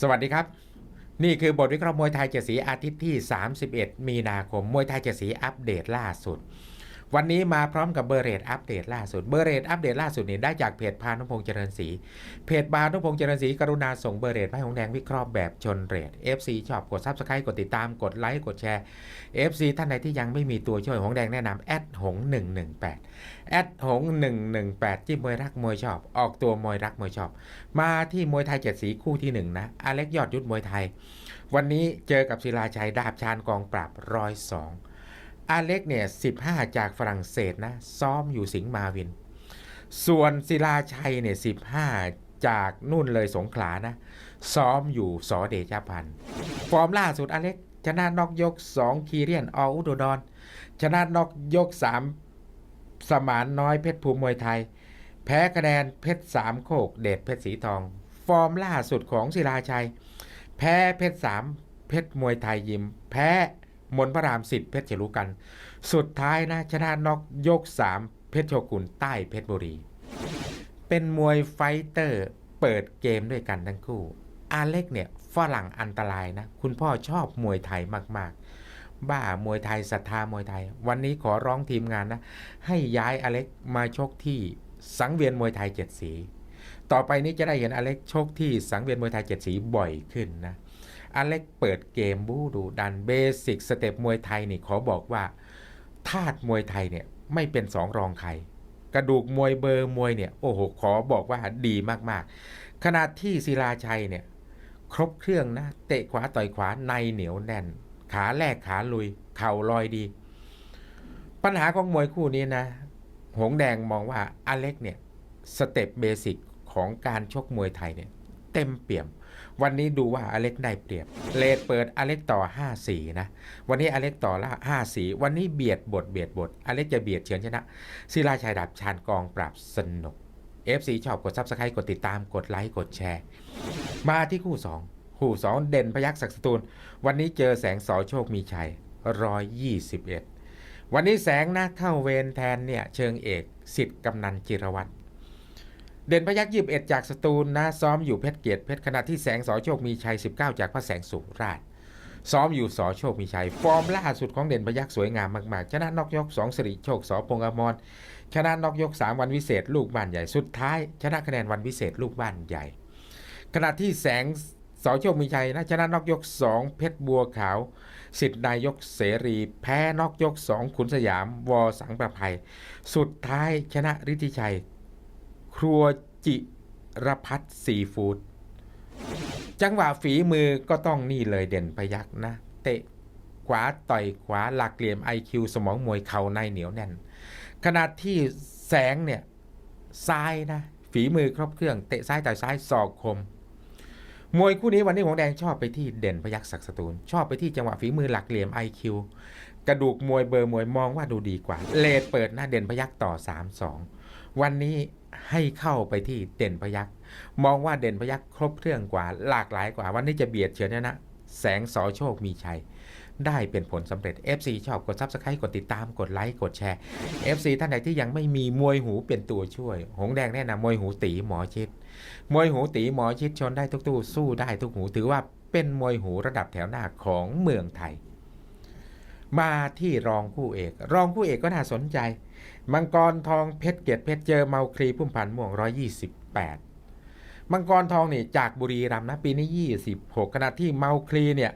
สวัสดีครับ นี่คือบทวิเคราะห์มวยไทยเจ็ดสีอาทิตย์ที่ 31 มีนาคมมวยไทยเจ็ดสีอัปเดตล่าสุด วันนี้มาพร้อมกับเบอร์เรทอัปเดตล่าสุด เบอร์เรทอัปเดตล่าสุดนี่ได้จากเพจพานุพงษ์เจริญศรี เพจพานุพงษ์เจริญศรีกรุณาส่งเบอร์เรทให้หงแดงวิเคราะห์แบบชนเรท FC ชอบกดซับสไครต์กดติดตามกดไลค์กดแชร์ FC ท่านใดที่ยังไม่มีตัวช่วยหงแดงแนะนำแอดหง118แอดหง118จิ้มมวยรักมวยชอบ ออกตัวมวยรักมวยชอบ มาที่มวยไทยเจ็ดสีคู่ที่หนึ่งนะอเล็กยอดยุทธมวยไทย วันนี้เจอกับศิลาชัยดาบชานกองปราบร้อยสอง อาเล็กเนี่ย15จากฝรั่งเศสนะซ้อมอยู่สิงห์มาวิน ส่วนศิลาชัยเนี่ย15จากนู่นเลยสงขลานะ ซ้อมอยู่สอเดชพันธ์ฟอร์มล่าสุดอาเล็กชนะนอกยก 2 คีเรียนออุดรดอนชนะนอกยก 3 สมานน้อยเพชรภูมิมวยไทย แพ้คะแนนเพชรสามโคกเดชเพชรสีทอง ฟอร์มล่าสุดของศิลาชัย แพ้เพชรสามเพชรมวยไทยยิม แพ้ มนพระรามสิทธิ์เพชรเฉลูกัน สุดท้ายนะชนะนอกยกสามเพชรโชกุนใต้เพชรบุรี เป็นมวยไฟเตอร์เปิดเกมด้วยกันทั้งคู่ อาเล็กเนี่ยฝรั่งอันตรายนะ คุณพ่อชอบมวยไทยมากๆ บ้ามวยไทยศรัทธามวยไทย วันนี้ขอร้องทีมงานนะ ให้ย้ายอเล็กมาชกที่สังเวียนมวยไทยเจ็ดสี ต่อไปนี้จะได้เห็นอเล็กชกที่สังเวียนมวยไทยเจ็ดสีบ่อยขึ้นนะ อเล็กเปิดเกมบูดูดันเบสิกสเต็ปมวยไทยนี่ขอบอกว่าธาตุมวยไทยเนี่ยไม่เป็นสองรองใคร กระดูกมวยเบอร์มวยเนี่ยโอ้โหขอบอกว่าดีมากๆ ขนาดที่ศิลาชัยเนี่ยครบเครื่องนะ เตะขวาต่อยขวาในเหนียวแน่น ขาแรกขาลุย เข่าลอยดี ปัญหาของมวยคู่นี้นะ หงแดงมองว่าอเล็กเนี่ยสเต็ปเบสิกของการชกมวยไทยเนี่ยเต็มเปี่ยม วันนี้ดูว่าอเล็กได้เปรียบ เลดเปิดอเล็กต่อ5-4นะ วันนี้อเล็กต่อละ5-4วันนี้เบียดบทเบียดบทอเล็กจะเบียดเฉือนชนะศิลาชัยดับชานกองปราบสนุก FC ชอบกดซับสไครต์กดติดตามกดไลค์กดแชร์ มาที่คู่ 2 คู่ 2 เด่นพยักศักดิ์สตูล วันนี้เจอแสงสอโชคมีชัย121วันนี้แสงนะเข้าเวรแทนเนี่ยเชิงเอกสิทธิ์กำนันจิรวัตร เด่นพยักยิบเอ็ดจากสตูลนะซ้อมอยู่เพชรเกียรติเพชรขณะที่แสงสอโชคมีชัย 19 จากพระแสงสุราช ซ้อมอยู่สอโชคมีชัย ฟอร์มล่าสุดของเด่นพยักสวยงามมาก ๆ ชนะนอกยก 2 สิริโชคสอพงอมรชนะนอกยก 3 วันวิเศษ ลูกบ้านใหญ่สุดท้าย ชนะคะแนนวันวิเศษลูกบ้านใหญ่ ขณะที่แสงสอโชคมีชัยนะชนะนอกยก 2 เพชรบัวขาวสิทธินายกเสรี แพ้นอกยก 2 ขุนสยามวอสังประภัย สุดท้ายชนะฤทธิชัย ครัวจิรพัฒน์ซีฟู้ดจังหวะฝีมือก็ต้องนี่เลยเด่นพยักนะ เตะขวาต่อยขวาหลักเหลี่ยม IQ สมองมวยเข่าในเหนียวแน่น ขณะที่แสงเนี่ยซ้ายนะ ฝีมือครบเครื่อง เตะซ้ายต่อยซ้ายศอกคม มวยคู่นี้วันนี้หงแดงชอบไปที่เด่นพยักศักดิ์สตูล ชอบไปที่จังหวะฝีมือหลักเหลี่ยม IQ กระดูกมวยเบอร์มวยมองว่าดูดีกว่า เลดเปิดหน้าเด่นพยักต่อ 3-2 วันนี้ ให้เข้าไปที่เด่นพยักมองว่าเด่นพยักครบเครื่องกว่า หลากหลายกว่า วันนี้จะเบียดเฉือนนะ แสงสอโชคมีชัย ได้เป็นผลสำเร็จ FC ชอบกดซับสไครต์กดติดตามกดไลค์กดแชร์ FC ท่านใดที่ยังไม่มีมวยหูเป็นตัวช่วย หงแดงแนะนำมวยหูตีหมอชิด มวยหูตีหมอชิดชนได้ทุกตู้สู้ได้ทุกหูถือว่าเป็นมวยหูระดับแถวหน้าของเมืองไทย มาที่รองคู่เอก รองคู่เอกก็น่าสนใจ มังกรทองเพชรเกียรติเพชรเจอเมาคลีพุ่มพันธ์ม่วง128มังกรทองนี่จากบุรีรัมย์นะปีนี้26ขณะที่เมาคลีเนี่ย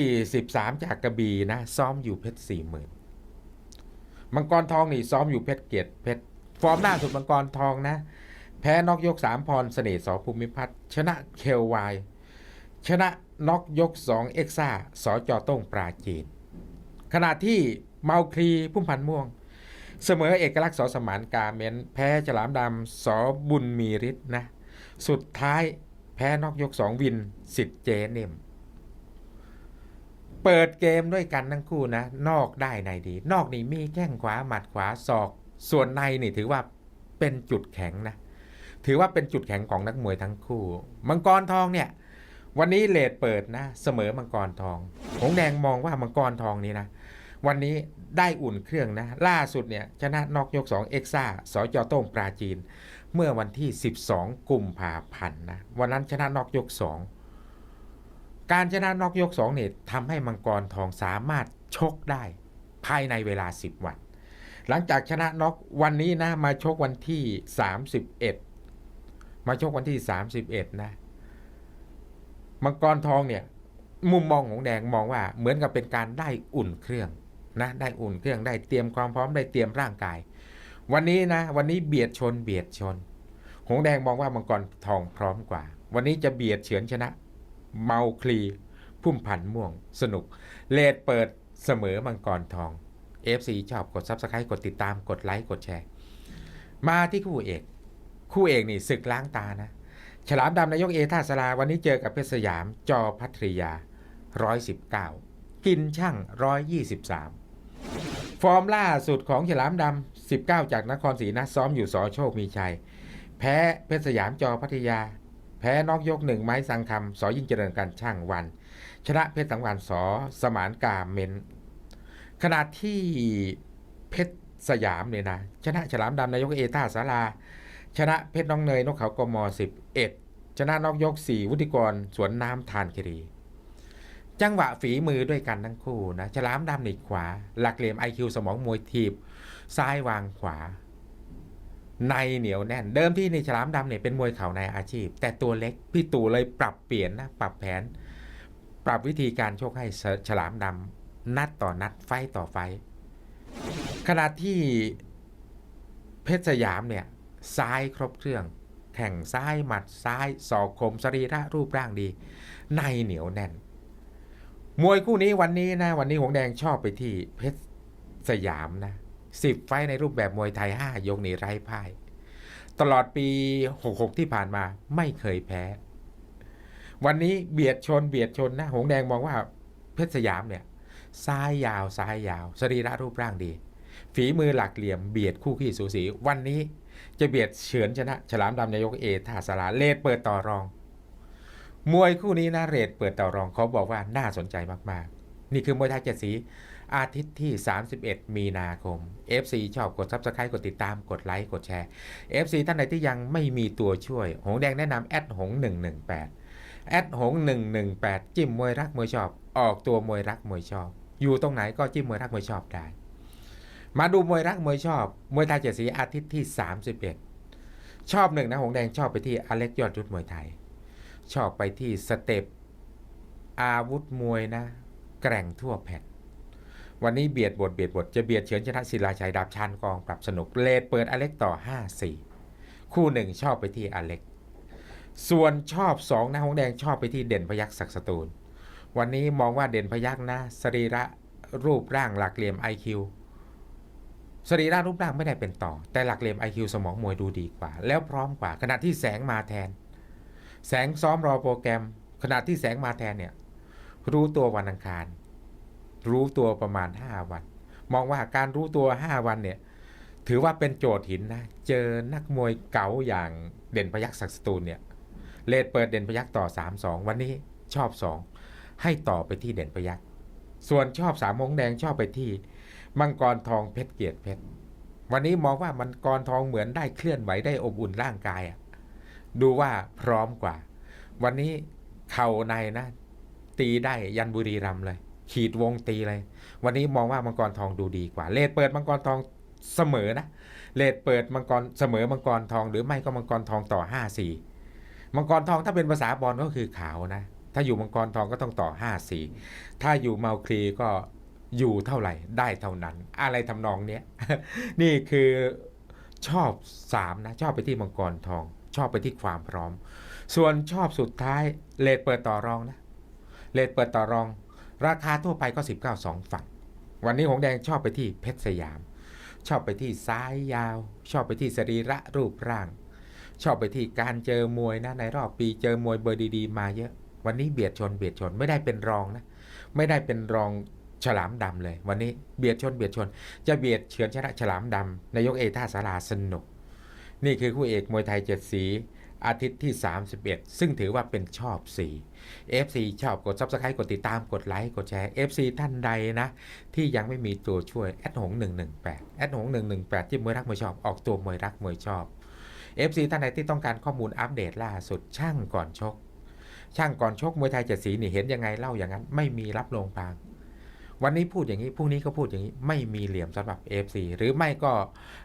23จากกระบี่นะซ้อมอยู่เพชร40,000มังกรทองนี่ซ้อมอยู่เพชรเกียรติเพชรฟอร์มล่าสุดมังกรทองนะ แพ้นอกยก3พรเสน่ห์สอภูมิพัฒน์ชนะเคลวายชนะนอกยก2เอ็กซ่าสอจอต้งปราจีน ขณะที่เมาคลีพุ่มพันธ์ม่วง เสมอเอกลักษณ์สอสมานกาเมนแพ้ฉลามดำสอบุญมีฤทธิ์นะ สุดท้ายแพ้นอกยกสองวินสิทธิ์เจเนมเปิดเกมด้วยกันทั้งคู่นะ นอกได้ในดี นอกนี่มีแข้งขวาหมัดขวาศอก ส่วนในนี่ถือว่าเป็นจุดแข็งนะ ถือว่าเป็นจุดแข็งของนักมวยทั้งคู่ มังกรทองเนี่ย วันนี้เลดเปิดนะ เสมอมังกรทอง หงแดงมองว่ามังกรทองนี้นะ วันนี้ ได้อุ่นเครื่องนะ ล่าสุดเนี่ยชนะนอกยก 2 เอ็กซ่าสจโต้งปราจีน เมื่อวันที่ 12 กุมภาพันธ์นะ วันนั้นชนะนอกยก 2 การชนะน็อกยกสองเนี่ยทำให้มังกรทองสามารถชกได้ภายในเวลา 10 วัน หลังจากชนะน็อกวันนี้นะมาชกวันที่ 31 มาชกวันที่ 31 นะ มังกรทองเนี่ยมุมมองของแดงมองว่าเหมือนกับเป็นการได้อุ่นเครื่อง นะได้อุ่นเครื่องได้เตรียมความพร้อมได้เตรียมร่างกาย วันนี้นะ วันนี้เบียดชนเบียดชน หงแดงมองว่ามังกรทองพร้อมกว่า วันนี้จะเบียดเฉือนชนะ เมาคลี พุ่มพันธ์ม่วง สนุก เลดเปิดเสมอมังกรทอง FC ชอบกด Subscribe กดติดตามกดไลค์กดแชร์ มาที่คู่เอก คู่เอกนี่ศึกล้างตานะ ฉลามดำนายกเอท่าสลาวันนี้เจอกับเพชรสยามจอพัทรยา 119 กินช่าง 123 ฟอร์มล่าสุดของฉลามดำ19 จากนครศรีนะซ้อมอยู่สอโชคมีชัย แพ้เพชรสยามจอพัทยา แพ้นอกยกหนึ่งไม้สังคำสอยิ่งเจริญการช่างวัน ชนะเพชรสังวานสอสมานกาเมนขณะที่เพชรสยามเนี่ยนะชนะฉลามดำนายกเอท่าสาราชนะเพชรน้องเนยนกเขากม11 ชนะนอกยก 4 วุฒิกร สวนน้ำทานคดี จังหวะฝีมือด้วยกันทั้งคู่นะ ฉลามดำหนีขวา หลักเหลี่ยม IQ สมองมวยทีบ ซ้ายวางขวา ในเหนียวแน่น เดิมที่ในฉลามดำเนี่ยเป็นมวยเข่าในอาชีพ แต่ตัวเล็กพี่ตู่เลยปรับเปลี่ยนนะ ปรับแผน ปรับวิธีการชกให้ฉลามดำนัดต่อนัดไฟต่อไฟ ขณะที่เพชรสยามเนี่ยซ้ายครบเครื่อง แข่งซ้ายหมัดซ้ายศอกคมสรีระรูปร่างดี ในเหนียวแน่น มวยคู่นี้วันนี้นะ วันนี้หงแดงชอบไปที่เพชรสยามนะสิบไฟในรูปแบบมวยไทย5ยกหนีไร้พ่าย ตลอดปี 66 ที่ผ่านมาไม่เคยแพ้ วันนี้เบียดชนเบียดชนนะ หงแดงมองว่าเพชรสยามเนี่ยซ้ายยาวซ้ายยาว สรีระรูปร่างดี ฝีมือหลักเหลี่ยมเบียดคู่ขี้สูสี วันนี้จะเบียดเฉือนชนะ ฉลามดำนายกเอท่าสลาเลดเปิดต่อรอง มวยคู่นี้นะเรดเปิดต่อรองเขาบอกว่าน่าสนใจมากๆ นี่คือมวยไทยเจ็ดสี อาทิตย์ที่ 31 มีนาคม FC ชอบกด Subscribe กดติดตามกดไลค์กดแชร์ FC ท่านใดที่ยังไม่มีตัวช่วย หงแดงแนะนำแอดหง 118แอดหง 118 จิ้มมวยรักมวยชอบ ออกตัวมวยรักมวยชอบ อยู่ตรงไหนก็จิ้มมวยรักมวยชอบได้ มาดูมวยรักมวยชอบ มวยไทยเจ็ดสีอาทิตย์ที่ 31 ชอบหนึ่งนะหงแดงชอบไปที่อเล็กยอดยุทธมวยไทย ชอบไปที่สเต็ปอาวุธมวยนะ แกร่งทั่วแผ่นวันนี้เบียดบทเบียดบทจะเบียดเฉือนชนะศิลาชัยดาบชันกองปรับสนุกเลดเปิดอเล็กต่อ 5-4 คู่หนึ่งชอบไปที่อเล็ก ส่วนชอบสองนะหงแดงชอบไปที่เด่นพยักศักสตูล วันนี้มองว่าเด่นพยักนะสรีระรูปร่างหลักเหลี่ยม IQ สรีระรูปร่างไม่ได้เป็นต่อ แต่หลักเหลี่ยม IQ สมองมวยดูดีกว่า แล้วพร้อมกว่าขณะที่แสงมาแทน แสงซ้อมรอโปรแกรม ขณะที่แสงมาแทนเนี่ย รู้ตัววันอังคาร รู้ตัวประมาณ 5 วัน มองว่าการรู้ตัว 5 วันเนี่ย ถือว่าเป็นโจทย์หินนะ เจอนักมวยเก๋าอย่างเด่นพยักศักดิ์สตูลเนี่ยเลดเปิดเด่นพยักต่อ 3-2 วันนี้ชอบ 2 ให้ต่อไปที่เด่นพยักส่วนชอบสามมงแดงชอบไปที่ มังกรทองเพชรเกียรติเพชรวันนี้มองว่ามังกรทองเหมือนได้เคลื่อนไหวได้อบอุ่นร่างกายอะ ดูว่าพร้อมกว่า วันนี้เข่าในนะ ตีได้ยันบุรีรัมเลย ขีดวงตีเลย วันนี้มองว่ามังกรทองดูดีกว่า เลดเปิดมังกรทองเสมอนะ เลดเปิดมังกรเสมอมังกรทอง หรือไม่ก็มังกรทองต่อ5-4มังกรทองถ้าเป็นภาษาบอลก็คือขาวนะ ถ้าอยู่มังกรทองก็ต้องต่อ5-4ถ้าอยู่เมาคลีก็อยู่เท่าไหร่ได้เท่านั้น อะไรทำนองเนี้ย นี่คือชอบสามนะ ชอบไปที่มังกรทอง ชอบไปที่ความพร้อม ส่วนชอบสุดท้ายเลทเปิดต่อรองนะเลทเปิดต่อรอง ราคาทั่วไปก็ 19 2 ฝั่ง วันนี้หงแดงชอบไปที่เพชรสยาม ชอบไปที่ซ้ายยาว ชอบไปที่สรีระรูปร่าง ชอบไปที่การเจอมวยนะในรอบปีเจอมวยเบอร์ดีๆมาเยอะ วันนี้เบียดชนเบียดชนไม่ได้เป็นรองนะไม่ได้เป็นรองฉลามดำเลย วันนี้เบียดชนเบียดชน จะเบียดเฉือนชนะฉลามดำนายกเอท่าสาราสนุก นี่คือคู่เอกมวยไทยเจ็ดสีอาทิตย์ที่ 31 ซึ่งถือว่าเป็นชอบ 4 FC ชอบกด Subscribe กดติดตามกดไลค์กดแชร์ FC ท่านใดนะ ที่ยังไม่มีตัวช่วยแอดหง118แอดหง118ที่มวยรักมวยชอบออกตัวมวยรักมวยชอบ FC ท่านใดที่ต้องการข้อมูลอัปเดตล่าสุดช่างก่อนชก ช่างก่อนชกมวยไทยเจ็ดสีนี่เห็นยังไงเล่าอย่างนั้น ไม่มีรับลงพาง วันนี้พูดอย่างนี้พรุ่งนี้ก็พูดอย่างนี้ไม่มีเหลี่ยมสำหรับ FC หรือไม่ก็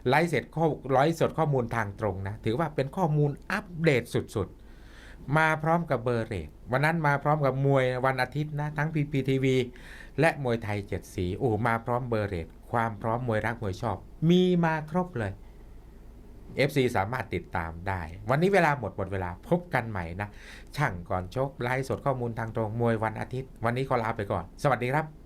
ไลฟ์เสร็จข้อไลฟ์สดข้อมูลทางตรงนะ ถือว่าเป็นข้อมูลอัปเดตสุดๆ มาพร้อมกับเบอร์เรทวันนั้นมาพร้อมกับมวยวันอาทิตย์นะ ทั้ง PPTV และมวยไทยเจ็ดสีโอ้มาพร้อมเบอร์เรทความพร้อมมวยรักมวยชอบ มีมาครบเลย FC สามารถติดตามได้ วันนี้เวลาหมดหมดเวลาพบกันใหม่นะ ช่างก่อนชกไลฟ์สดข้อมูลทางตรงมวยวันอาทิตย์ วันนี้ขอลาไปก่อน สวัสดีครับ